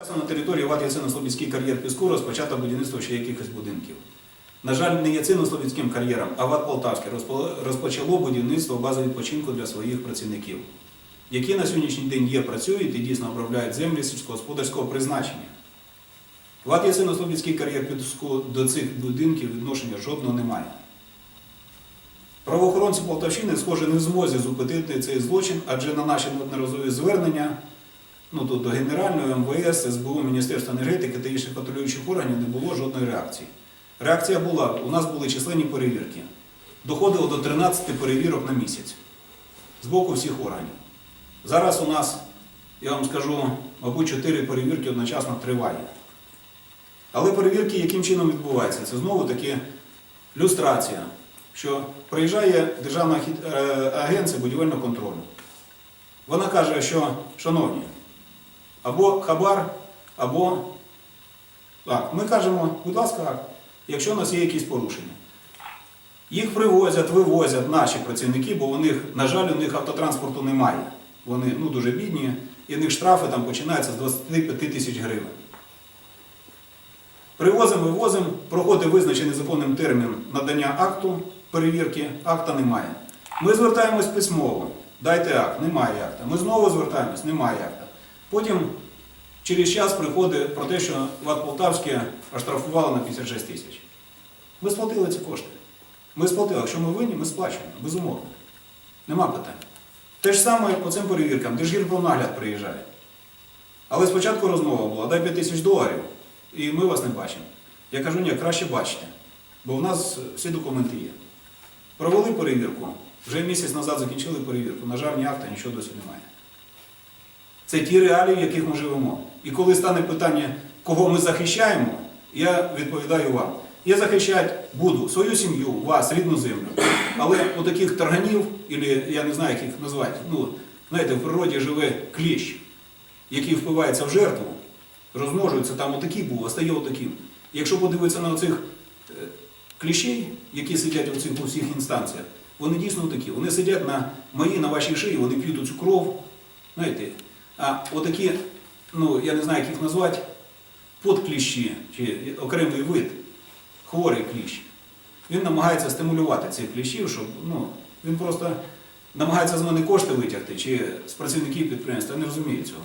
На території ВАТ Яцино-Слобідський кар'єр Піску розпочато будівництво ще якихось будинків. На жаль, не Яцино-Слобідським кар'єром, а ВАТ Полтавське розпочало будівництво бази відпочинку для своїх працівників, які на сьогоднішній день є, працюють і дійсно обробляють землі сільськогосподарського призначення. ВАТ Яцино-Слобідський кар'єр Піску до цих будинків відношення жодного немає. Правоохоронці Полтавщини, схоже, не в змозі зупинити цей злочин, адже на наші неодноразові звернення ну, до Генерального МВС, СБУ, Міністерства енергетики та інших контролюючих органів не було жодної реакції. Реакція була, у нас були численні перевірки. Доходило до 13 перевірок на місяць з боку всіх органів. Зараз у нас, я вам скажу, мабуть, 4 перевірки одночасно триває. Але перевірки яким чином відбуваються? Це знову таки люстрація, що приїжджає Державна е, агенція будівельного контролю. Вона каже, що, шановні, або хабар, або акт. Ми кажемо, будь ласка, акт, якщо у нас є якісь порушення. Їх привозять, вивозять наші працівники, бо у них, на жаль, у них автотранспорту немає. Вони ну, дуже бідні, і в них штрафи там починаються з 25 тисяч гривень. Привозимо, вивозимо, проходить визначений законним термін надання акту перевірки, акта немає. Ми звертаємось письмово, дайте акт, немає акта. Ми знову звертаємось, немає акта. Потім через час приходить про те, що ВАТ Полтавське оштрафувало на 56 тисяч. Ми сплатили ці кошти. Ми сплатили. Якщо ми винні, ми сплачуємо, безумовно. Нема питань. Те ж саме по цим перевіркам, Держгірпронагляд приїжджає. Але спочатку розмова була, дай 5 тисяч доларів, і ми вас не бачимо. Я кажу, ні, краще бачите, бо в нас всі документи є. Провели перевірку, вже місяць назад закінчили перевірку. На жаль, ні акта, нічого досі немає. Це ті реалії, в яких ми живемо. І коли стане питання, кого ми захищаємо, я відповідаю вам. Я захищати буду свою сім'ю, вас, рідну землю. Але у таких тарганів, або я не знаю, як їх назвати, ну, знаєте, в природі живе кліщ, який впивається в жертву, розмножується, там отакий був, а стає отаким. Якщо подивитися на оцих е, кліщей, які сидять у цих у всіх інстанціях, вони дійсно такі. Вони сидять на моїй, на вашій шиї, вони п'ють цю кров. Знаєте, отакі, ну я не знаю, як їх назвати, подкліщі, чи окремий вид, хворий кліщ. Він намагається стимулювати цих кліщів, щоб ну, він просто намагається з мене кошти витягти, чи з працівників підприємства, я не розумію цього.